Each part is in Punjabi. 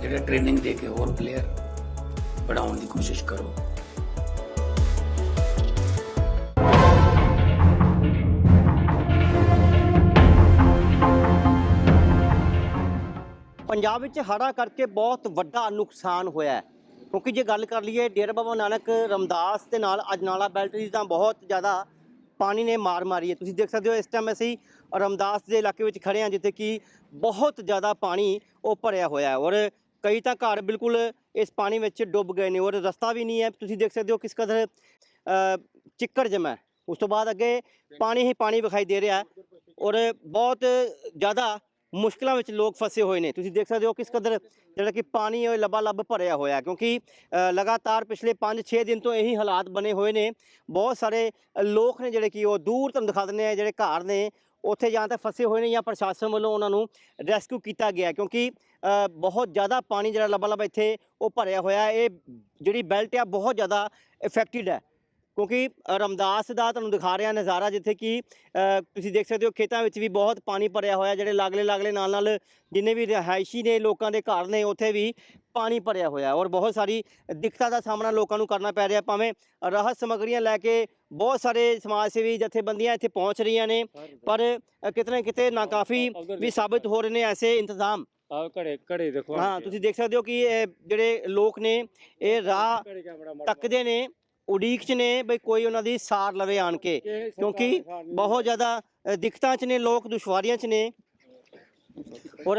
ਜਿਹੜੇ ਟ੍ਰੇਨਿੰਗ ਦੇ ਕੇ ਹੋਰ ਪਲੇਅਰ ਬਣਾਉਣ ਦੀ ਕੋਸ਼ਿਸ਼ ਕਰੋ। ਪੰਜਾਬ ਵਿੱਚ ਹੜ੍ਹਾਂ ਕਰਕੇ ਬਹੁਤ ਵੱਡਾ ਨੁਕਸਾਨ ਹੋਇਆ ਹੈ। ਕਿਉਂਕਿ ਜੇ ਗੱਲ ਕਰ ਲਈਏ, ਡੇਰਾ ਬਾਬਾ ਨਾਨਕ, ਰਮਦਾਸ ਦੇ ਨਾਲ ਅਜਨਾਲਾ ਬੈਲਟ ਦੀ ਤਾਂ ਬਹੁਤ ਜ਼ਿਆਦਾ ਪਾਣੀ ਨੇ ਮਾਰ ਮਾਰੀ ਹੈ। ਤੁਸੀਂ ਦੇਖ ਸਕਦੇ ਹੋ, ਇਸ ਟਾਈਮ ਅਸੀਂ ਰਮਦਾਸ ਦੇ ਇਲਾਕੇ ਵਿੱਚ ਖੜੇ ਹਾਂ, ਜਿੱਥੇ ਕਿ ਬਹੁਤ ਜ਼ਿਆਦਾ ਪਾਣੀ ਉਹ ਭਰਿਆ ਹੋਇਆ ਹੈ। ਔਰ ਕਈ ਤਾਂ ਘਰ ਬਿਲਕੁਲ ਇਸ ਪਾਣੀ ਵਿੱਚ ਡੁੱਬ ਗਏ ਨੇ ਔਰ ਰਸਤਾ ਵੀ ਨਹੀਂ ਹੈ। ਤੁਸੀਂ ਦੇਖ ਸਕਦੇ ਹੋ ਕਿਸ ਕਦਰ ਚਿੱਕੜ ਜਮਾ ਹੈ। ਉਸ ਤੋਂ ਬਾਅਦ ਅੱਗੇ ਪਾਣੀ ਹੀ ਪਾਣੀ ਵਿਖਾਈ ਦੇ ਰਿਹਾ ਔਰ ਬਹੁਤ ਜ਼ਿਆਦਾ ਮੁਸ਼ਕਲਾਂ ਵਿੱਚ ਲੋਕ ਫਸੇ ਹੋਏ ਨੇ। ਤੁਸੀਂ ਦੇਖ ਸਕਦੇ ਹੋ ਕਿਸ ਕਦਰ ਜਿਹੜਾ ਕਿ ਪਾਣੀ ਉਹ ਲਬਾ ਲਬ ਭਰਿਆ ਹੋਇਆ ਕਿਉਂਕਿ ਲਗਾਤਾਰ ਪਿਛਲੇ 5-6 ਦਿਨ ਤੋਂ ਇਹੀ ਹਾਲਾਤ ਬਣੇ ਹੋਏ ਨੇ। ਬਹੁਤ ਸਾਰੇ ਲੋਕ ਨੇ ਜਿਹੜੇ ਕਿ ਉਹ ਦੂਰ ਤੁਹਾਨੂੰ ਦਿਖਾ ਦਿੰਦੇ ਆ ਜਿਹੜੇ ਘਰ ਨੇ ਉੱਥੇ ਜਾਂ ਤਾਂ ਫਸੇ ਹੋਏ ਨੇ ਜਾਂ ਪ੍ਰਸ਼ਾਸਨ ਵੱਲੋਂ ਉਹਨਾਂ ਨੂੰ ਰੈਸਕਿਊ ਕੀਤਾ ਗਿਆ ਕਿਉਂਕਿ ਬਹੁਤ ਜ਼ਿਆਦਾ ਪਾਣੀ ਜਿਹੜਾ ਲਬਾ ਲਬ ਇੱਥੇ ਉਹ ਭਰਿਆ ਹੋਇਆ, ਇਹ ਜਿਹੜੀ ਬੈਲਟ ਆ ਬਹੁਤ ਜ਼ਿਆਦਾ ਇਫੈਕਟਿਡ ਹੈ। ਕਿਉਂਕਿ ਰਮਦਾਸ ਦਾ ਤੁਹਾਨੂੰ ਦਿਖਾ ਰਿਹਾ ਨਜ਼ਾਰਾ ਜਿੱਥੇ ਕਿ ਤੁਸੀਂ ਦੇਖ ਸਕਦੇ ਹੋ ਖੇਤਾਂ ਵਿੱਚ ਵੀ ਬਹੁਤ ਪਾਣੀ ਭਰਿਆ ਹੋਇਆ ਜਿਹੜੇ ਲਾਗਲੇ ਲਾਗਲੇ ਨਾਲ ਨਾਲ ਜਿੰਨੇ ਵੀ ਰਿਹਾਇਸ਼ੀ ਨੇ ਲੋਕਾਂ ਦੇ ਘਰ ਨੇ ਉੱਥੇ ਵੀ ਪਾਣੀ ਭਰਿਆ ਹੋਇਆ ਔਰ ਬਹੁਤ ਸਾਰੀ ਦਿੱਕਤਾਂ ਦਾ ਸਾਹਮਣਾ ਲੋਕਾਂ ਨੂੰ ਕਰਨਾ ਪੈ ਰਿਹਾ ਭਾਵੇਂ ਰਾਹਤ ਸਮੱਗਰੀਆਂ ਲੈ ਕੇ ਬਹੁਤ ਸਾਰੇ ਸਮਾਜ ਸੇਵੀ ਜਥੇਬੰਦੀਆਂ ਇੱਥੇ ਪਹੁੰਚ ਰਹੀਆਂ ਨੇ ਪਰ ਅ, ਕਿਤੇ ਨਾਕਾਫੀ ਵੀ ਸਾਬਿਤ ਹੋ ਰਹੇ ਨੇ ਐਸੇ ਇੰਤਜ਼ਾਮ। ਆ ਘੜੇ ਘੜੇ ਦੇਖੋ ਹਾਂ ਤੁਸੀਂ ਦੇਖ ਸਕਦੇ ਹੋ ਕਿ ਇਹ ਜਿਹੜੇ ਲੋਕ ਨੇ ਇਹ ਰਾਹ ਤੱਕਦੇ ਨੇ ਉਡੀਕ 'ਚ ਨੇ ਬਈ ਕੋਈ ਉਹਨਾਂ ਦੀ ਸਾਰ ਲਵੇ ਆਣ ਕੇ ਕਿਉਂਕਿ ਬਹੁਤ ਜ਼ਿਆਦਾ ਦਿੱਕਤਾਂ 'ਚ ਨੇ ਲੋਕ ਦੁਸ਼ਵਾਰੀਆਂ 'ਚ ਨੇ ਔਰ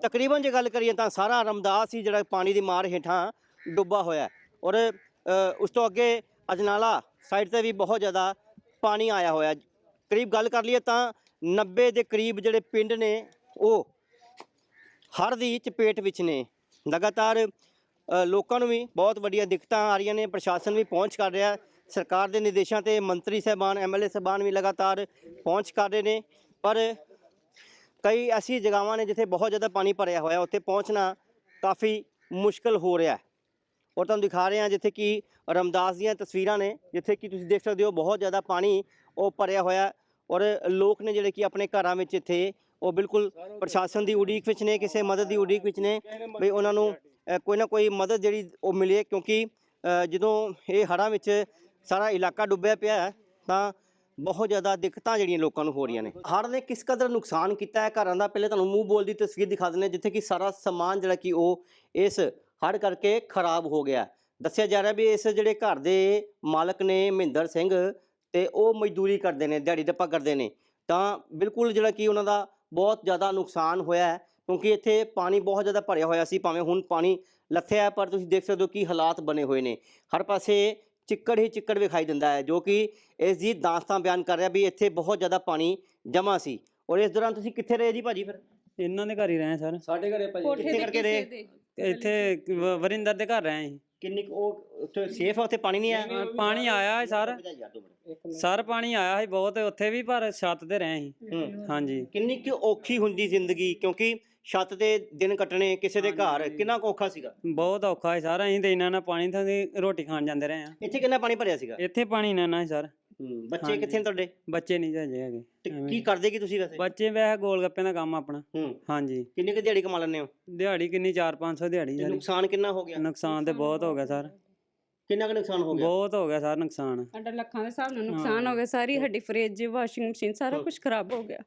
ਤਕਰੀਬਨ ਜੇ ਗੱਲ ਕਰੀਏ ਤਾਂ ਸਾਰਾ ਰਮਦਾਸ ਹੀ ਜਿਹੜਾ ਪਾਣੀ ਦੀ ਮਾਰ ਹੇਠਾਂ ਡੁੱਬਾ ਹੋਇਆ। ਔਰ ਉਸ ਤੋਂ ਅੱਗੇ ਅਜਨਾਲਾ ਸਾਈਡ ਤੇ ਵੀ ਬਹੁਤ ਜ਼ਿਆਦਾ ਪਾਣੀ ਆਇਆ ਹੋਇਆ। ਕਰੀਬ ਗੱਲ ਕਰ ਲਈਏ ਤਾਂ 90 ਦੇ ਕਰੀਬ ਜਿਹੜੇ ਪਿੰਡ ਨੇ ਉਹ ਹੜ੍ਹ ਦੀ ਚਪੇਟ ਵਿੱਚ ਨੇ ਲਗਾਤਾਰ ਲੋਕਾਂ ਨੂੰ ਵੀ ਬਹੁਤ ਵੱਡੀਆਂ ਦਿੱਕਤਾਂ ਆ ਰਹੀਆਂ ਨੇ, ਪ੍ਰਸ਼ਾਸਨ ਵੀ ਪਹੁੰਚ ਕਰ ਰਿਹਾ ਸਰਕਾਰ ਦੇ ਨਿਰਦੇਸ਼ਾਂ ਤੇ ਮੰਤਰੀ ਸਾਹਿਬਾਨ ਐਮਐਲਏ ਸਾਹਿਬਾਨ ਵੀ ਲਗਾਤਾਰ ਪਹੁੰਚ ਕਰ ਰਹੇ ਨੇ। ਪਰ ਕਈ ਐਸੀ ਜਗ੍ਹਾਵਾਂ ਨੇ ਜਿੱਥੇ ਬਹੁਤ ਜ਼ਿਆਦਾ ਪਾਣੀ ਭਰਿਆ ਹੋਇਆ, ਉੱਥੇ ਪਹੁੰਚਣਾ ਕਾਫੀ ਮੁਸ਼ਕਲ ਹੋ ਰਿਹਾ ਹੈ। ਔਰ ਤੁਹਾਨੂੰ ਦਿਖਾ ਰਹੇ ਹਾਂ ਜਿੱਥੇ ਕਿ ਰਮਦਾਸ ਦੀਆਂ ਤਸਵੀਰਾਂ ਨੇ, ਜਿੱਥੇ ਕਿ ਤੁਸੀਂ ਦੇਖ ਸਕਦੇ ਹੋ ਬਹੁਤ ਜ਼ਿਆਦਾ ਪਾਣੀ ਉਹ ਭਰਿਆ ਹੋਇਆ ਔਰ ਲੋਕ ਨੇ ਜਿਹੜੇ ਕਿ ਆਪਣੇ ਘਰਾਂ ਵਿੱਚ ਇੱਥੇ, ਉਹ ਬਿਲਕੁਲ ਪ੍ਰਸ਼ਾਸਨ ਦੀ ਉਡੀਕ ਵਿੱਚ ਨੇ, ਕਿਸੇ ਮਦਦ ਦੀ ਉਡੀਕ ਵਿੱਚ ਨੇ, ਵੀ ਉਹਨਾਂ ਨੂੰ ਕੋਈ ਨਾ ਕੋਈ ਮਦਦ ਜਿਹੜੀ ਉਹ ਮਿਲੇ ਕਿਉਂਕਿ ਜਦੋਂ ਇਹ ਹੜ੍ਹਾਂ ਵਿੱਚ ਸਾਰਾ ਇਲਾਕਾ ਡੁੱਬਿਆ ਪਿਆ ਹੈ, ਤਾਂ ਬਹੁਤ ਜ਼ਿਆਦਾ ਦਿੱਕਤਾਂ ਜਿਹੜੀਆਂ ਲੋਕਾਂ ਨੂੰ ਹੋ ਰਹੀਆਂ ਨੇ। ਹੜ੍ਹ ਨੇ ਕਿਸ ਕਦਰ ਨੁਕਸਾਨ ਕੀਤਾ ਹੈ? ਘਰਾਂ ਦਾ ਪਹਿਲੇ ਤੁਹਾਨੂੰ ਮੂੰਹ ਬੋਲ ਦੀ ਤਸਵੀਰ ਦਿਖਾ ਦਿੰਦੇ ਜਿੱਥੇ ਕਿ ਸਾਰਾ ਸਮਾਨ ਜਿਹੜਾ ਕਿ ਉਹ ਇਸ ਹੜ੍ਹ ਕਰਕੇ ਖਰਾਬ ਹੋ ਗਿਆ ਦੱਸਿਆ ਜਾ ਰਿਹਾ ਵੀ ਇਸ ਜਿਹੜੇ ਘਰ ਦੇ ਮਾਲਕ ਨੇ ਮਹਿੰਦਰ ਸਿੰਘ ਤੇ ਉਹ ਮਜ਼ਦੂਰੀ ਕਰਦੇ ਨੇ ਦਿਹਾੜੀ ਦੱਪਾ ਕਰਦੇ ਨੇ, ਤਾਂ ਬਿਲਕੁਲ ਜਿਹੜਾ ਕਿ ਉਹਨਾਂ ਦਾ ਬਹੁਤ ਜ਼ਿਆਦਾ ਨੁਕਸਾਨ ਹੋਇਆ ਕਿਉਂਕਿ ਇੱਥੇ ਪਾਣੀ ਬਹੁਤ ਜ਼ਿਆਦਾ ਭਰਿਆ ਹੋਇਆ ਸੀ ਭਾਵੇਂ ਹੁਣ ਪਾਣੀ ਲੱਥਿਆ ਹੈ ਪਰ ਤੁਸੀਂ ਦੇਖ ਸਕਦੇ ਹੋ ਕੀ ਹਾਲਾਤ ਬਣੇ ਹੋਏ ਨੇ। ਹਰ ਪਾਸੇ ਚਿੱਕੜ ਹੀ ਚਿੱਕੜ ਵਿਖਾਈ ਦਿੰਦਾ ਹੈ ਜੋ ਕਿ ਇਸ ਦੀ ਦਾਸਤਾਨ ਬਿਆਨ ਕਰ ਰਿਹਾ ਵੀ ਇੱਥੇ ਬਹੁਤ ਜ਼ਿਆਦਾ ਪਾਣੀ ਜਮ੍ਹਾਂ ਸੀ। ਔਰ ਇਸ ਦੌਰਾਨ ਤੁਸੀਂ ਕਿੱਥੇ ਰਹੇ ਜੀ ਭਾਜੀ ਫਿਰ? ਇਹਨਾਂ ਦੇ ਘਰ ਹੀ ਰਹੇ ਸਰ। ਸਾਡੇ ਘਰੇ ਭਾਜੀ ਕਿੱਥੇ ਕਰਕੇ ਰਹੇ? ਇੱਥੇ ਵਰਿੰਦਰ ਦੇ ਘਰ ਰਹੇ ਸੀ ਕਿੰਨੀ ਕੁ ਉਹ ਉੱਥੇ ਸੇਫ ਆ ਉੱਥੇ ਪਾਣੀ ਨਹੀਂ ਆਇਆ? ਪਾਣੀ ਆਇਆ ਹੈ ਸਰ। ਸਰ ਪਾਣੀ ਆਇਆ ਸੀ ਬਹੁਤ ਉੱਥੇ ਵੀ ਪਰ ਛੱਤ ਤੇ ਰਹੇ ਸੀ। ਹੂੰ। ਹਾਂਜੀ। ਕਿੰਨੀ ਕੁ ਔਖੀ ਹੁੰਦੀ ਜ਼ਿੰਦਗੀ ਕਿਉਂਕਿ ਛੱਤ ਤੇ ਦਿਨ ਕੱਟਣੇ ਕਿਸੇ ਦੇ ਘਰ ਕਿੰਨਾ ਕੁ ਔਖਾ ਸੀਗਾ? ਬਹੁਤ ਔਖਾ ਹੈ ਸਰ ਅਸੀਂ ਤੇ ਇਹਨਾਂ ਨਾਲ ਪਾਣੀ ਥਾਂ ਦੀ ਰੋਟੀ ਖਾਣ ਜਾਂਦੇ ਰਹੇ ਆ ਇੱਥੇ ਕਿੰਨਾ ਪਾਣੀ ਭਰਿਆ ਸੀਗਾ? ਇੱਥੇ ਪਾਣੀ ਨਾ ਨਾ ਸਰ। ਹੂੰ ਬੱਚੇ ਹਾਂਜੀ। ਕਿੱਥੇ ਨੇ ਤੁਹਾਡੇ? ਬੱਚੇ ਨਹੀਂ ਜਾਜੇ ਹੈਗੇ ਤੇ ਐਵੇਂ। ਕੀ ਕਰਦੇ ਕੀ ਤੁਸੀਂ ਵੈਸੇ? ਬੱਚੇ ਵੈਸੇ ਗੋਲ ਗੱਪੇ ਦਾ ਕੰਮ ਆਪਣਾ। ਹੂੰ। ਹਾਂਜੀ। ਕਿੰਨੇ ਕੁ ਦਿਹਾੜੀ ਕਮਾ ਲੈਂਦੇ ਹੋ? ਦਿਹਾੜੀ ਕਿੰਨੀ 4-500 ਦਿਹਾੜੀ ਸਾਰੀ। ਨੁਕਸਾਨ ਕਿੰਨਾ ਹੋ ਗਿਆ? ਨੁਕਸਾਨ ਤੇ ਬਹੁਤ ਹੋ ਗਿਆ ਸਰ। ਕਿੰਨਾ ਕੁ ਨੁਕਸਾਨ ਹੋ ਗਿਆ? ਬਹੁਤ ਹੋ ਗਿਆ ਸਰ ਨੁਕਸਾਨ। ਸਾਡਾ ਲੱਖਾਂ ਦੇ ਹਿਸਾਬ ਨਾਲ ਨੁਕਸਾਨ ਹੋ ਗਿਆ ਸਾਰੀ ਸਾਡੀ ਫ੍ਰਿਜ ਵਾਸ਼ਿੰਗ ਮਸ਼ੀਨ ਸਾਰਾ ਕੁਝ ਖਰਾਬ ਹੋ ਗਿਆ।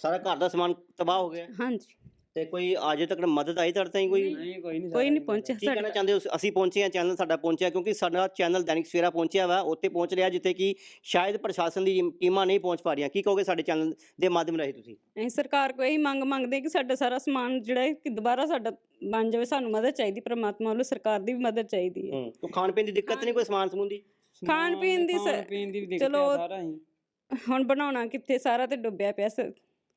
ਸਾਰਾ ਘਰ ਦਾ ਸਮਾਨ ਤਬਾਹ ਹੋ ਗਿਆ? ਹਾਂਜੀ। ਤੇ ਕੋਈ ਅਜੇ ਤੱਕ ਮਦਦ ਆਈ ਤੁਹਾਡੇ ਤਾਈਂ ਕੋਈ? ਨਹੀਂ ਕੋਈ ਨਹੀਂ ਕੋਈ ਨਹੀਂ ਪਹੁੰਚਿਆ ਕੀ ਕਹਿਣਾ ਸਾਡਾ। ਚਾਹੁੰਦੇ ਹੋ? ਅਸੀਂ ਪਹੁੰਚੇ ਹਾਂ ਚੈਨਲ ਸਾਡਾ ਪਹੁੰਚਿਆ ਕਿਉਂਕਿ ਸਾਡਾ ਚੈਨਲ ਦੈਨਿਕ ਸਵੇਰਾ ਪਹੁੰਚਿਆ ਵਾ ਉੱਥੇ ਪਹੁੰਚ ਰਿਹਾ ਜਿੱਥੇ ਕਿ ਸ਼ਾਇਦ ਪ੍ਰਸ਼ਾਸਨ ਦੀ ਟੀਮਾਂ ਨਹੀਂ ਪਹੁੰਚ ਪਾ ਰਹੀਆਂ। ਕੀ ਕਹੋਗੇ ਸਾਡੇ ਚੈਨਲ ਦੇ ਮਾਧਿਅਮ ਰਾਹੀਂ ਤੁਸੀਂ? ਅਸੀਂ ਸਰਕਾਰ ਕੋਲ ਇਹੀ ਮੰਗ ਮੰਗਦੇ ਕਿ ਸਾਡਾ ਸਾਰਾ ਸਮਾਨ ਜਿਹੜਾ ਹੈ ਕਿ ਦੁਬਾਰਾ ਸਾਡਾ ਬਣ ਜਾਵੇ ਸਾਨੂੰ ਮਦਦ ਚਾਹੀਦੀ ਪ੍ਰਮਾਤਮਾ ਵੱਲੋਂ ਸਰਕਾਰ ਦੀ ਵੀ ਮਦਦ ਚਾਹੀਦੀ ਹੈ। ਹੂੰ ਖਾਣ ਪੀਣ ਦੀ ਦਿੱਕਤ ਨਹੀਂ ਕੋਈ ਸਮਾਨ ਸਮੂਨ ਦੀ? ਖਾਣ ਪੀਣ ਦੀ ਸ- ਖਾਣ ਪੀਣ ਦੀ ਵੀ ਦਿੱਕਤ ਚਲੋ, ਆ ਸਾਰਾ ਹੀ। ਹੁਣ ਬਣਾਉਣਾ ਕਿੱਥੇ ਸਾਰਾ ਤੇ ਡੁੱਬਿਆ ਪਿਆ ਸ-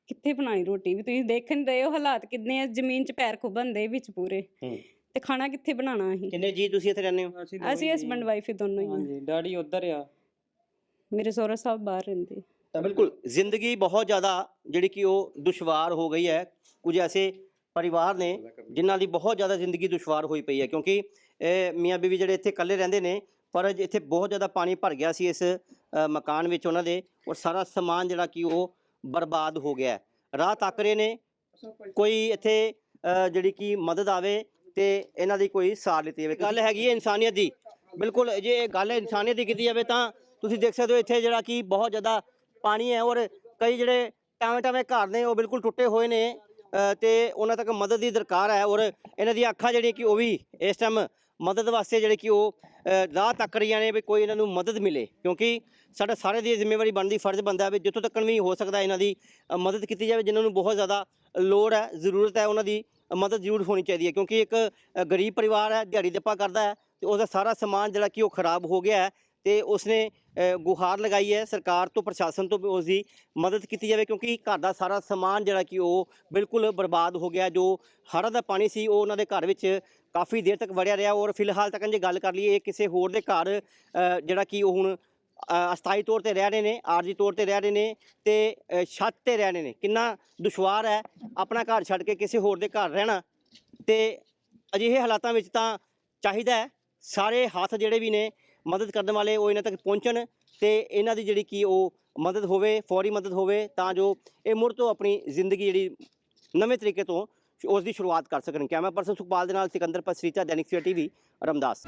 ਕਿੱਥੇ ਬਣਾਣੀ ਰੋਟੀ ਵੀ? ਤੁਸੀਂ ਦੇਖ ਨਹੀਂ ਰਹੇ ਹੋ ਹਾਲਾਤ ਕਿੰਨੇ ਆ? ਜ਼ਮੀਨ 'ਚ ਪੈਰ ਖੁੱਬੰਦੇ ਵਿੱਚ ਪੂਰੇ। ਹੂੰ। ਤੇ ਖਾਣਾ ਕਿੱਥੇ ਬਣਾਉਣਾ ਅਸੀਂ? ਕਿੰਨੇ ਜੀ ਤੁਸੀਂ ਇੱਥੇ ਰਹਿੰਦੇ ਹੋ? ਅਸੀਂ ਅਸੀਂ ਹਸਬੰਡ ਵਾਈਫ ਹੀ ਦੋਨੋਂ ਹੀ ਹਾਂ ਹਾਂਜੀ ਡੈਡੀ ਉਧਰ ਆ। ਮੇਰੇ ਸਹੁਰਾ ਸਾਹਿਬ ਬਾਹਰ ਰਹਿੰਦੇ। ਤਾਂ ਬਿਲਕੁਲ ਜ਼ਿੰਦਗੀ ਬਹੁਤ ਜ਼ਿਆਦਾ ਜਿਹੜੀ ਕਿ ਉਹ ਦੁਸ਼ਵਾਰ ਹੋ ਗਈ ਹੈ। ਕੁਝ ਐਸੇ ਪਰਿਵਾਰ ਨੇ ਜਿਨ੍ਹਾਂ ਦੀ ਬਹੁਤ ਜ਼ਿਆਦਾ ਜ਼ਿੰਦਗੀ ਦੁਸ਼ਵਾਰ ਹੋਈ ਪਈ ਹੈ। ਕਿਉਂਕਿ ਇਹ ਮੀਆਂ ਬੀਵੀ ਜਿਹੜੇ ਇੱਥੇ ਇਕੱਲੇ ਰਹਿੰਦੇ ਨੇ ਪਰ ਇੱਥੇ ਬਹੁਤ ਜ਼ਿਆਦਾ ਪਾਣੀ ਭਰ ਗਿਆ ਸੀ ਇਸ ਅ, ਮਕਾਨ ਵਿੱਚ ਉਹਨਾਂ ਦੇ। ਔਰ ਸਾਰਾ ਸਮਾਨ ਜਿਹੜਾ ਕਿ ਉਹ ਬਰਬਾਦ ਹੋ ਗਿਆ ਰਾਹ ਤੱਕ ਰਹੇ ਨੇ। ਕੋਈ ਇੱਥੇ ਜਿਹੜੀ ਕਿ ਮਦਦ ਆਵੇ ਤੇ ਇਹਨਾਂ ਦੀ ਕੋਈ ਸਾਰ ਲਿੱਤੀ ਜਾਵੇ। ਗੱਲ ਹੈਗੀ ਹੈ ਇਨਸਾਨੀਅਤ ਦੀ। ਬਿਲਕੁਲ ਜੇ ਇਹ ਗੱਲ ਇਨਸਾਨੀਅਤ ਦੀ ਕੀਤੀ ਜਾਵੇ ਤਾਂ ਤੁਸੀਂ ਦੇਖ ਸਕਦੇ ਹੋ ਇੱਥੇ ਜਿਹੜਾ ਕਿ ਬਹੁਤ ਜ਼ਿਆਦਾ ਪਾਣੀ ਹੈ ਔਰ ਕਈ ਜਿਹੜੇ ਟਾਵੇਂ ਟਾਵੇਂ ਘਰ ਨੇ ਉਹ ਬਿਲਕੁਲ ਟੁੱਟੇ ਹੋਏ ਨੇ ਅ, ਤੇ ਉਹਨਾਂ ਤੱਕ ਮਦਦ ਦੀ ਦਰਕਾਰ ਹੈ ਔਰ ਇਹਨਾਂ ਦੀਆਂ ਅੱਖਾਂ ਜਿਹੜੀਆਂ ਕਿ ਉਹ ਵੀ ਇਸ ਟਾਈਮ ਮਦਦ ਵਾਸਤੇ ਜਿਹੜੇ ਕਿ ਉਹ ਰਾਹ ਤੱਕ ਰਹੀਆਂ ਨੇ ਵੀ ਕੋਈ ਇਹਨਾਂ ਨੂੰ ਮਦਦ ਮਿਲੇ। ਕਿਉਂਕਿ ਸਾਡਾ ਸਾਰੇ ਦੀ ਜ਼ਿੰਮੇਵਾਰੀ ਬਣਦੀ, ਫਰਜ਼ ਬਣਦਾ ਵੀ ਜਿੱਥੋਂ ਤੱਕ ਵੀ ਹੋ ਸਕਦਾ ਇਹਨਾਂ ਦੀ ਮਦਦ ਕੀਤੀ ਜਾਵੇ, ਜਿਨ੍ਹਾਂ ਨੂੰ ਬਹੁਤ ਜ਼ਿਆਦਾ ਲੋੜ ਹੈ, ਜ਼ਰੂਰਤ ਹੈ, ਉਹਨਾਂ ਦੀ ਮਦਦ ਜ਼ਰੂਰ ਹੋਣੀ ਚਾਹੀਦੀ ਹੈ। ਕਿਉਂਕਿ ਇੱਕ ਗਰੀਬ ਪਰਿਵਾਰ ਹੈ, ਦਿਹਾੜੀ ਦੱਪਾ ਕਰਦਾ ਹੈ, ਤੇ ਉਹਦਾ ਸਾਰਾ ਸਮਾਨ ਜਿਹੜਾ ਕਿ ਉਹ ਖਰਾਬ ਹੋ ਗਿਆ ਹੈ, ਤੇ ਉਸਨੇ ਗੁਹਾਰ ਲਗਾਈ ਹੈ, ਸਰਕਾਰ ਤੋਂ, ਪ੍ਰਸ਼ਾਸਨ ਤੋਂ ਵੀ ਉਸ ਦੀ ਮਦਦ ਕੀਤੀ ਜਾਵੇ, ਕਿਉਂਕਿ ਘਰ ਦਾ ਸਾਰਾ ਸਮਾਨ ਜਿਹੜਾ ਕਿ ਉਹ ਬਿਲਕੁਲ ਬਰਬਾਦ ਹੋ ਗਿਆ। ਜੋ ਹੜ੍ਹਾਂ ਦਾ ਪਾਣੀ ਸੀ, ਉਹ ਉਹਨਾਂ ਦੇ ਘਰ ਵਿੱਚ ਕਾਫੀ ਦੇਰ ਤੱਕ ਵੜਿਆ ਰਿਹਾ ਔਰ ਫਿਲਹਾਲ ਤੱਕ ਜੇ ਗੱਲ ਕਰ ਲਈਏ ਇਹ ਕਿਸੇ ਹੋਰ ਦੇ ਘਰ ਜਿਹੜਾ ਕਿ ਉਹ ਹੁਣ ਅਸਥਾਈ ਤੌਰ ਤੇ ਰਹਿ ਰਹੇ ਨੇ, ਆਰਜੀ ਤੌਰ ਤੇ ਰਹਿ ਰਹੇ ਨੇ ਤੇ ਛੱਤ ਤੇ ਰਹਿ ਰਹੇ ਨੇ। ਕਿੰਨਾ ਦੁਸ਼ਵਾਰ ਹੈ ਆਪਣਾ ਘਰ ਛੱਡ ਕੇ ਕਿਸੇ ਹੋਰ ਦੇ ਘਰ ਰਹਿਣਾ। ਤੇ ਅਜਿਹੇ ਹਾਲਾਤਾਂ ਵਿੱਚ ਤਾਂ ਚਾਹੀਦਾ ਹੈ ਸਾਰੇ ਹੱਥ ਜਿਹੜੇ ਵੀ ਨੇ ਮਦਦ ਕਰਨ ਵਾਲੇ ਉਹ ਇਹਨਾਂ ਤੱਕ ਪਹੁੰਚਣ ਤੇ ਇਹਨਾਂ ਦੀ ਜਿਹੜੀ ਕੀ ਉਹ ਮਦਦ ਹੋਵੇ, ਫੌਰੀ ਮਦਦ ਹੋਵੇ ਤਾਂ ਜੋ ਇਹ ਮੁੜ ਤੋਂ ਆਪਣੀ ਜ਼ਿੰਦਗੀ ਜਿਹੜੀ ਨਵੇਂ ਤਰੀਕੇ ਤੋਂ ਉਸ ਦੀ ਸ਼ੁਰੂਆਤ ਕਰ ਸਕਣ। ਕੈਮਰਾ ਪਰਸਨ ਸੁਖਪਾਲ ਦੇ ਨਾਲ ਸਿਕੰਦਰ ਪਸਰੀਚਾ, ਦੈਨਿਕ ਸਵੇਰਾ ਟੀਵੀ, ਰਮਦਾਸ।